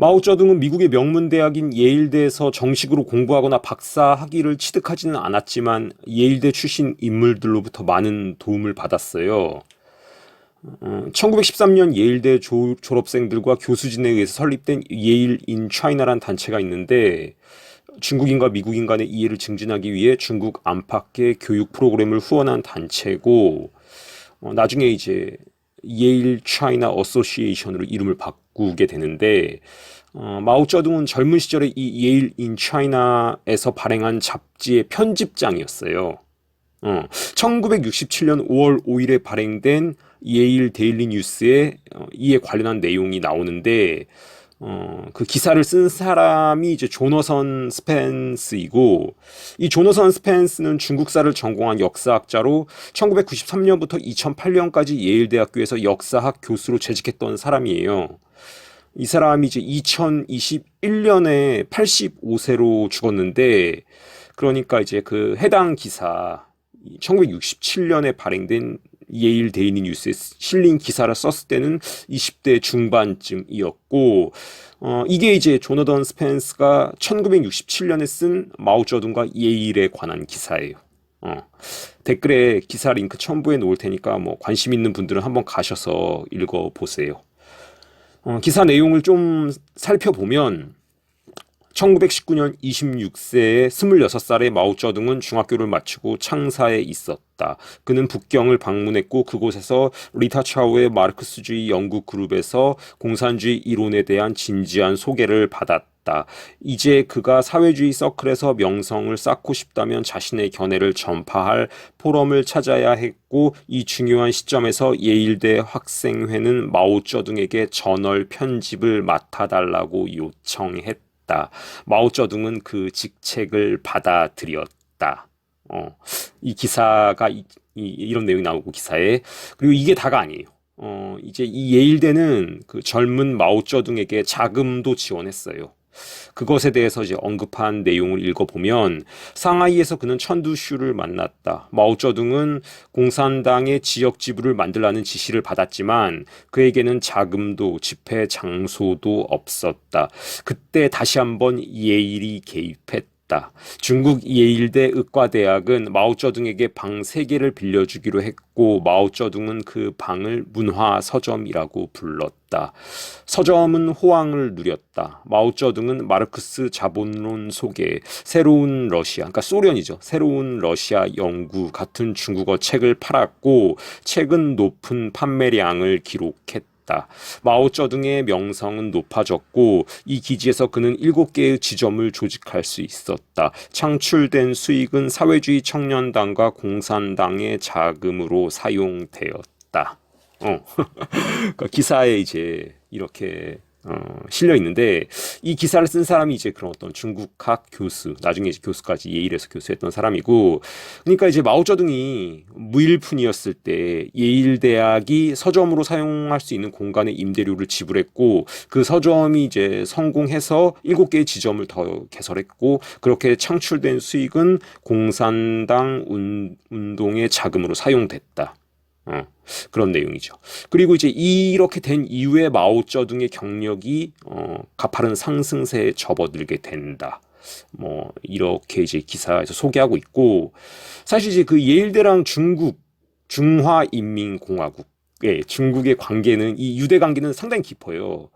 마오쩌둥은 미국의 명문 대학인 예일대에서 정식으로 공부하거나 박사 학위를 취득하지는 않았지만 예일대 출신 인물들로부터 많은 도움을 받았어요. 어, 1913년 예일대 조- 졸업생들과 교수진에 의해서 설립된 예일 인 차이나란 단체가 있는데 중국인과 미국인 간의 이해를 증진하기 위해 중국 안팎의 교육 프로그램을 후원한 단체고 어, 나중에 이제 예일 차이나 어소시에이션으로 이름을 바꾸게 되는데 어, 마오쩌둥은 젊은 시절에 이 예일 인 차이나에서 발행한 잡지의 편집장이었어요. 어, 1967년 5월 5일에 발행된 예일 데일리 뉴스에 어, 이에 관련한 내용이 나오는데 어, 그 기사를 쓴 사람이 이제 조너선 스펜스이고 이 조너선 스펜스는 중국사를 전공한 역사학자로 1993년부터 2008년까지 예일대학교에서 역사학 교수로 재직했던 사람이에요. 이 사람이 이제 2021년에 85세로 죽었는데 그러니까 이제 그 해당 기사 1967년에 발행된 예일 데이리 뉴스에 실린 기사를 썼을 때는 20대 중반쯤이었고 어 이게 이제 조너던 스펜스가 1967년에 쓴 마오쩌둥과 예일에 관한 기사예요. 어 댓글에 기사 링크 첨부해 놓을 테니까 뭐 관심 있는 분들은 한번 가셔서 읽어 보세요. 어, 기사 내용을 좀 살펴보면 1919년 26세의 26살의 마오쩌둥은 중학교를 마치고 창사에 있었다. 그는 북경을 방문했고 그곳에서 리타 차오의 마르크스주의 연구 그룹에서 공산주의 이론에 대한 진지한 소개를 받았다. 이제 그가 사회주의 서클에서 명성을 쌓고 싶다면 자신의 견해를 전파할 포럼을 찾아야 했고 이 중요한 시점에서 예일대 학생회는 마오쩌둥에게 전월 편집을 맡아달라고 요청했다. 했다. 마오쩌둥은 그 직책을 받아들였다. 어, 이 기사가 이, 이, 런 내용이 나오고 기사에 그리고 이게 다가 아니에요. 어, 이제 이 예일대는 그 젊은 마오쩌둥에게 자금도 지원했어요. 그것에 대해서 이제 언급한 내용을 읽어보면 상하이에서 그는 천두슈를 만났다. 마오쩌둥은 공산당의 지역 지부를 만들라는 지시를 받았지만 그에게는 자금도 집회 장소도 없었다. 그때 다시 한번 예일이 개입했다. 중국 예일대 의과대학은 마오쩌둥에게 방 3개를 빌려주기로 했고 마오쩌둥은 그 방을 문화 서점이라고 불렀다. 서점은 호황을 누렸다. 마오쩌둥은 마르크스 자본론 속에 새로운 러시아, 그러니까 소련이죠. 새로운 러시아 연구 같은 중국어 책을 팔았고 책은 높은 판매량을 기록했다. 마오쩌둥의 명성은 높아졌고 이 기지에서 그는 일곱 개의 지점을 조직할 수 있었다. 창출된 수익은 사회주의 청년당과 공산당의 자금으로 사용되었다. 어. 그러니까 기사에 이제 이렇게 어, 실려 있는데 이 기사를 쓴 사람이 이제 그런 어떤 중국학 교수, 나중에 이제 교수까지 예일에서 교수했던 사람이고, 그러니까 이제 마오쩌둥이 무일푼이었을 때 예일 대학이 서점으로 사용할 수 있는 공간의 임대료를 지불했고, 그 서점이 이제 성공해서 일곱 개의 지점을 더 개설했고, 그렇게 창출된 수익은 공산당 운, 운동의 자금으로 사용됐다. 어, 그런 내용이죠. 그리고 이제 이렇게 된 이후에 마오쩌둥의 경력이 어, 가파른 상승세에 접어들게 된다. 뭐 이렇게 이제 기사에서 소개하고 있고 사실 이제 그 예일대랑 중국 중화인민공화국 예, 중국의 관계는 이 유대 관계는 상당히 깊어요.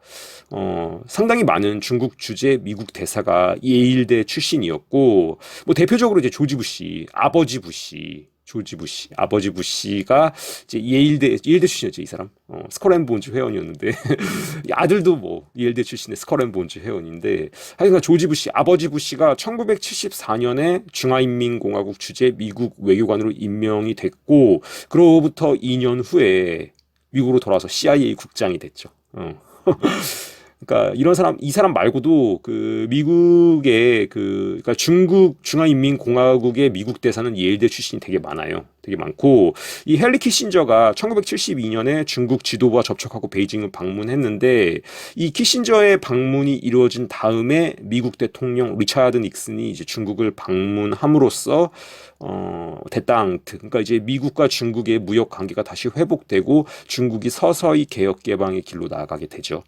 어, 상당히 많은 중국 주재 미국 대사가 예일대 출신이었고 뭐 대표적으로 이제 조지 부시, 아버지 부시 조지 부시, 아버지 부시가 이제 예일대 예일대 출신이었죠 이 사람. 어, 스컬앤본즈 회원이었는데 아들도 뭐 예일대 출신의 스컬앤본즈 회원인데 하여간 조지 부시, 아버지 부시가 1974년에 중화인민공화국 주재 미국 외교관으로 임명이 됐고 그로부터 2년 후에 미국으로 돌아와서 CIA 국장이 됐죠. 어. 그러니까 이런 사람 이 사람 말고도 그 미국의 그 그러니까 중국 중화인민공화국의 미국 대사는 예일대 출신이 되게 많아요. 되게 많고 이 헨리 키신저가 1972년에 중국 지도부와 접촉하고 베이징을 방문했는데 이 키신저의 방문이 이루어진 다음에 미국 대통령 리차드 닉슨이 이제 중국을 방문함으로써 어 데땅트 그러니까 이제 미국과 중국의 무역 관계가 다시 회복되고 중국이 서서히 개혁 개방의 길로 나아가게 되죠.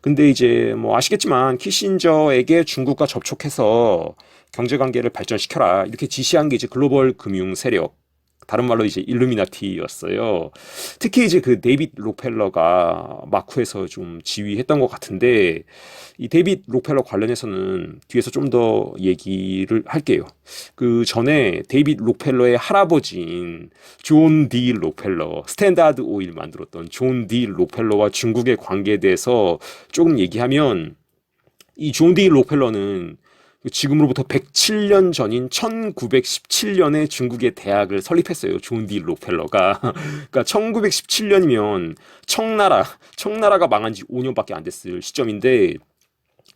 근데 이제 뭐 아시겠지만 키신저에게 중국과 접촉해서 경제 관계를 발전시켜라. 이렇게 지시한 게 이제 글로벌 금융 세력 다른 말로 이제 일루미나티였어요. 특히 이제 그 데이빗 록펠러가 마쿠에서 좀 지휘했던 것 같은데 이 데이빗 록펠러 관련해서는 뒤에서 좀 더 얘기를 할게요. 그 전에 데이빗 록펠러의 할아버지인 존디 록펠러, 스탠다드 오일 만들었던 존디 록펠러와 중국의 관계에 대해서 조금 얘기하면 이존디 록펠러는 지금으로부터 107년 전인 1917년에 중국의 대학을 설립했어요. 존디 록펠러가. 그러니까 1917년이면 청나라, 청나라가 망한 지 5년밖에 안 됐을 시점인데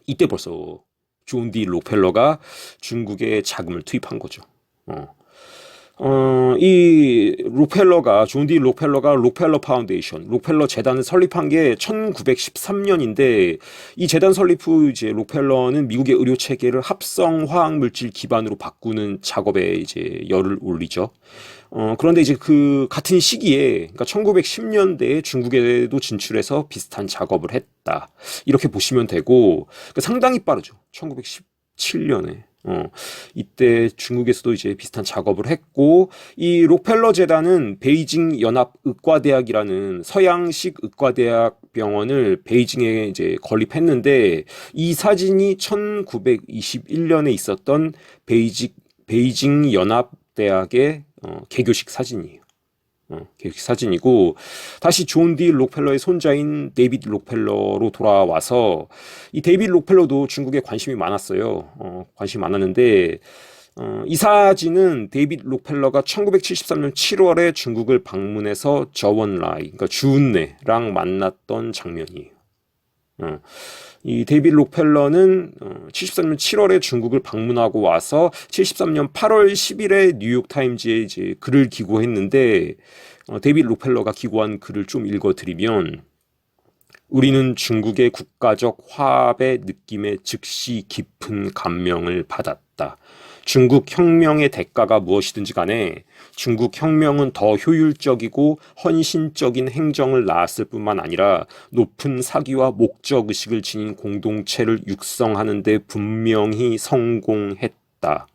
이때 벌써 존디 록펠러가 중국에 자금을 투입한 거죠. 어. 어, 이 록펠러가 존디 록펠러가 록펠러 파운데이션, 록펠러 재단을 설립한 게 1913년인데 이 재단 설립 후 이제 록펠러는 미국의 의료 체계를 합성 화학 물질 기반으로 바꾸는 작업에 이제 열을 올리죠. 어, 그런데 이제 그 같은 시기에 그러니까 1910년대에 중국에도 진출해서 비슷한 작업을 했다. 이렇게 보시면 되고 그러니까 상당히 빠르죠. 1917년에. 어, 이때 중국에서도 이제 비슷한 작업을 했고, 이 록펠러 재단은 베이징 연합 의과대학이라는 서양식 의과대학 병원을 베이징에 이제 건립했는데, 이 사진이 1921년에 있었던 베이징, 베이징 연합 대학의 어, 개교식 사진이에요. 어, 계획 사진이고 다시 존 디 록펠러의 손자인 데이빗 록펠러로 돌아와서 이 데이빗 록펠러도 중국에 관심이 많았어요. 어, 관심이 많았는데 어, 이 사진은 데이빗 록펠러가 1973년 7월에 중국을 방문해서 저원라이, 그러니까 주은내랑 만났던 장면이에요. 어, 이 데이빗 록펠러는 어, 73년 7월에 중국을 방문하고 와서 73년 8월 10일에 뉴욕 타임즈에 이제 글을 기고했는데 어, 데이빗 록펠러가 기고한 글을 좀 읽어드리면 우리는 중국의 국가적 화합의 느낌에 즉시 깊은 감명을 받았다. 중국 혁명의 대가가 무엇이든지 간에 중국 혁명은 더 효율적이고 헌신적인 행정을 낳았을 뿐만 아니라 높은 사기와 목적 의식을 지닌 공동체를 육성하는 데 분명히 성공했다.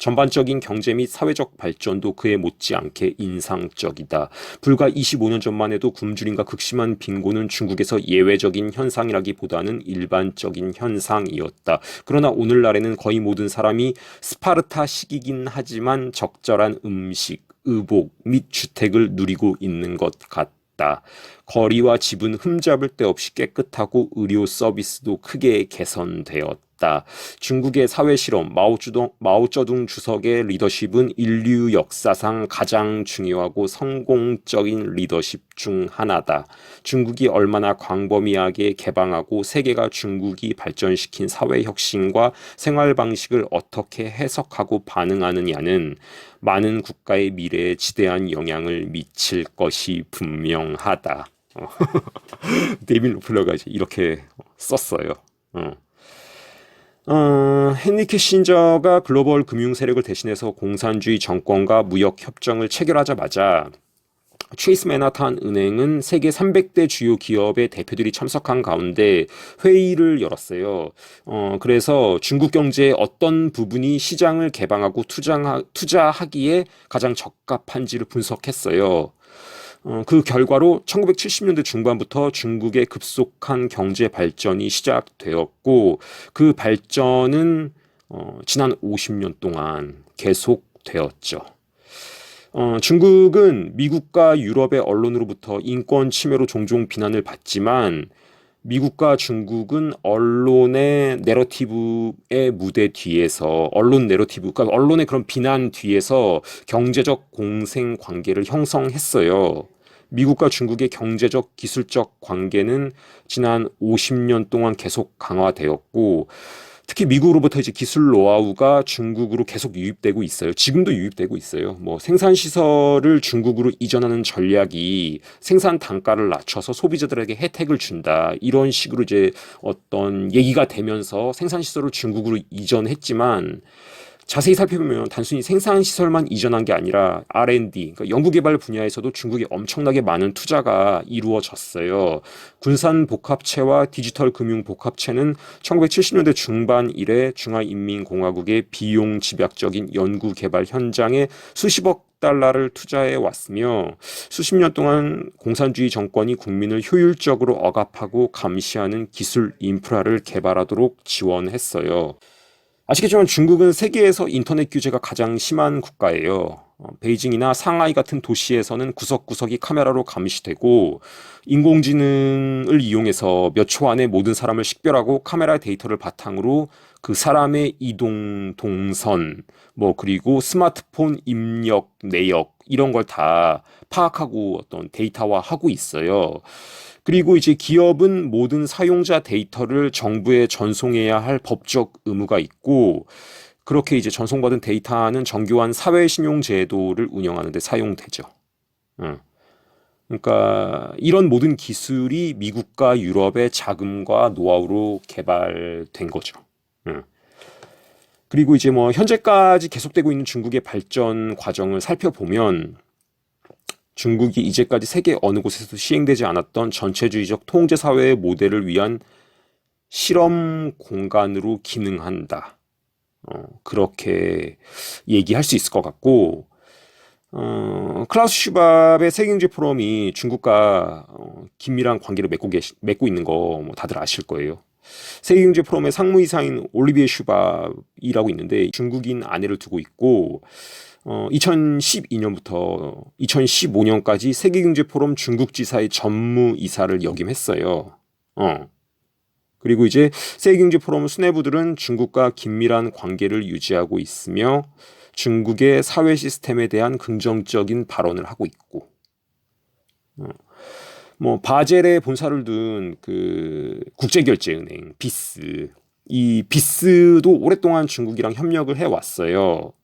전반적인 경제 및 사회적 발전도 그에 못지않게 인상적이다. 불과 25년 전만 해도 굶주림과 극심한 빈곤은 중국에서 예외적인 현상이라기보다는 일반적인 현상이었다. 그러나 오늘날에는 거의 모든 사람이 스파르타식이긴 하지만 적절한 음식, 의복 및 주택을 누리고 있는 것 같다. 거리와 집은 흠잡을 데 없이 깨끗하고 의료 서비스도 크게 개선되었다. 있다. 중국의 사회 실험 마오쩌둥, 마오쩌둥 주석의 리더십은 인류 역사상 가장 중요하고 성공적인 리더십 중 하나다. 중국이 얼마나 광범위하게 개방하고 세계가 중국이 발전시킨 사회 혁신과 생활 방식을 어떻게 해석하고 반응하느냐는 많은 국가의 미래에 지대한 영향을 미칠 것이 분명하다. 어. 데이빈 로플러가 이제 이렇게 썼어요. 어. 어, 헨리 키신저가 글로벌 금융 세력을 대신해서 공산주의 정권과 무역 협정을 체결하자마자 체이스 맨하탄 은행은 세계 300대 주요 기업의 대표들이 참석한 가운데 회의를 열었어요. 어, 그래서 중국 경제의 어떤 부분이 시장을 개방하고 투자하, 투자하기에 가장 적합한지를 분석했어요. 어, 그 결과로 1970년대 중반부터 중국의 급속한 경제 발전이 시작되었고 그 발전은 어, 지난 50년 동안 계속되었죠. 어, 중국은 미국과 유럽의 언론으로부터 인권 침해로 종종 비난을 받지만 미국과 중국은 언론의 내러티브의 무대 뒤에서 언론 내러티브, 그러니까 언론의 그런 비난 뒤에서 경제적 공생 관계를 형성했어요. 미국과 중국의 경제적 기술적 관계는 지난 50년 동안 계속 강화되었고 특히 미국으로부터 이제 기술 노하우가 중국으로 계속 유입되고 있어요. 지금도 유입되고 있어요. 뭐 생산 시설을 중국으로 이전하는 전략이 생산 단가를 낮춰서 소비자들에게 혜택을 준다. 이런 식으로 이제 어떤 얘기가 되면서 생산 시설을 중국으로 이전했지만 자세히 살펴보면 단순히 생산 시설만 이전한 게 아니라 R&D, 그러니까 연구개발 분야에서도 중국이 엄청나게 많은 투자가 이루어졌어요. 군산 복합체와 디지털 금융 복합체는 1970년대 중반 이래 중화인민공화국의 비용 집약적인 연구개발 현장에 수십억 달러를 투자해 왔으며 수십 년 동안 공산주의 정권이 국민을 효율적으로 억압하고 감시하는 기술 인프라를 개발하도록 지원했어요. 아시겠지만 중국은 세계에서 인터넷 규제가 가장 심한 국가예요. 어, 베이징이나 상하이 같은 도시에서는 구석구석이 카메라로 감시되고 인공지능을 이용해서 몇 초 안에 모든 사람을 식별하고 카메라 데이터를 바탕으로 그 사람의 이동 동선 뭐 그리고 스마트폰 입력 내역 이런 걸 다 파악하고 어떤 데이터화하고 있어요. 그리고 이제 기업은 모든 사용자 데이터를 정부에 전송해야 할 법적 의무가 있고 그렇게 이제 전송받은 데이터는 정교한 사회신용제도를 운영하는 데 사용되죠. 그러니까 이런 모든 기술이 미국과 유럽의 자금과 노하우로 개발된 거죠. 그리고 이제 뭐 현재까지 계속되고 있는 중국의 발전 과정을 살펴보면 중국이 이제까지 세계 어느 곳에서도 시행되지 않았던 전체주의적 통제 사회의 모델을 위한 실험 공간으로 기능한다. 어, 그렇게 얘기할 수 있을 것 같고, 어, 클라우스 슈밥의 세계경제 포럼이 중국과 어, 긴밀한 관계를 맺고 계시, 맺고 있는 거 뭐 다들 아실 거예요. 세계경제 포럼의 상무이사인 올리비에 슈밥이라고 있는데 중국인 아내를 두고 있고 어, 2012년부터 2015년까지 세계경제포럼 중국지사의 전무이사를 역임했어요. 어. 그리고 이제 세계경제포럼 수뇌부들은 중국과 긴밀한 관계를 유지하고 있으며 중국의 사회 시스템에 대한 긍정적인 발언을 하고 있고, 어. 뭐 바젤에 본사를 둔 그 국제결제은행 비스, 이 비스도 오랫동안 중국이랑 협력을 해 왔어요.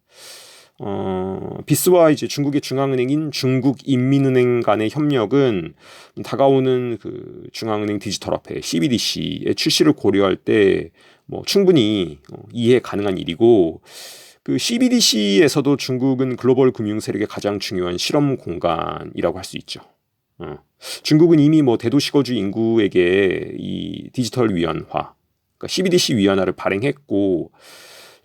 어, 비스와 이제 중국의 중앙은행인 중국인민은행 간의 협력은 다가오는 그 중앙은행 디지털 화폐 CBDC의 출시를 고려할 때 뭐 충분히 어, 이해 가능한 일이고 그 CBDC에서도 중국은 글로벌 금융 세력의 가장 중요한 실험 공간이라고 할 수 있죠. 어. 중국은 이미 뭐 대도시거주 인구에게 이 디지털 위안화, 그러니까 CBDC 위안화를 발행했고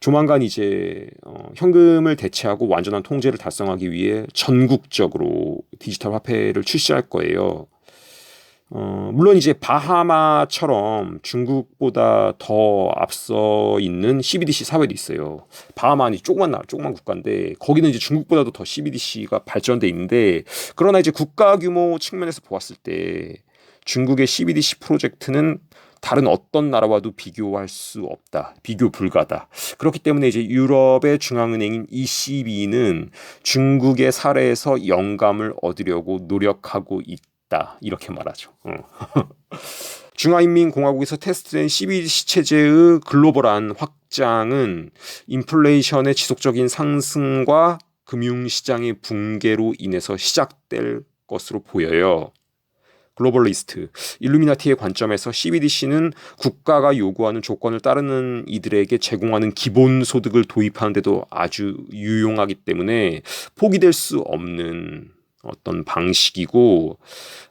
조만간 이제 어, 현금을 대체하고 완전한 통제를 달성하기 위해 전국적으로 디지털 화폐를 출시할 거예요. 어, 물론 이제 바하마처럼 중국보다 더 앞서 있는 CBDC 사회도 있어요. 바하마는 조그만 나라, 조그만 국가인데 거기는 이제 중국보다도 더 CBDC가 발전돼 있는데 그러나 이제 국가 규모 측면에서 보았을 때 중국의 CBDC 프로젝트는 다른 어떤 나라와도 비교할 수 없다. 비교 불가다. 그렇기 때문에 이제 유럽의 중앙은행인 ECB는 중국의 사례에서 영감을 얻으려고 노력하고 있다. 이렇게 말하죠. 어. 중화인민공화국에서 테스트된 CBDC 체제의 글로벌한 확장은 인플레이션의 지속적인 상승과 금융시장의 붕괴로 인해서 시작될 것으로 보여요. 글로벌리스트, 일루미나티의 관점에서 CBDC는 국가가 요구하는 조건을 따르는 이들에게 제공하는 기본 소득을 도입하는데도 아주 유용하기 때문에 포기될 수 없는 어떤 방식이고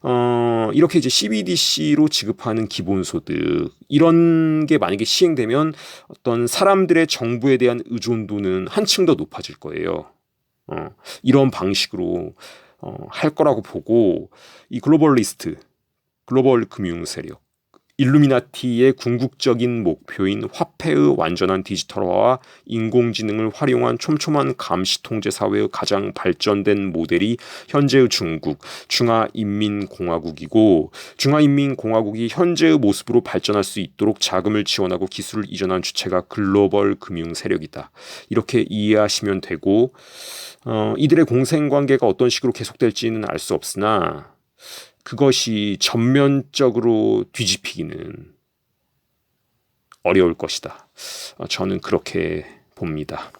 어 이렇게 이제 CBDC로 지급하는 기본 소득 이런 게 만약에 시행되면 어떤 사람들의 정부에 대한 의존도는 한층 더 높아질 거예요. 어 이런 방식으로 어, 할 거라고 보고 이 글로벌리스트, 글로벌 금융 세력, 일루미나티의 궁극적인 목표인 화폐의 완전한 디지털화와 인공지능을 활용한 촘촘한 감시 통제 사회의 가장 발전된 모델이 현재의 중국 중화인민공화국이고 중화인민공화국이 현재의 모습으로 발전할 수 있도록 자금을 지원하고 기술을 이전한 주체가 글로벌 금융 세력이다. 이렇게 이해하시면 되고 어, 이들의 공생 관계가 어떤 식으로 계속될지는 알 수 없으나 그것이 전면적으로 뒤집히기는 어려울 것이다. 어, 저는 그렇게 봅니다.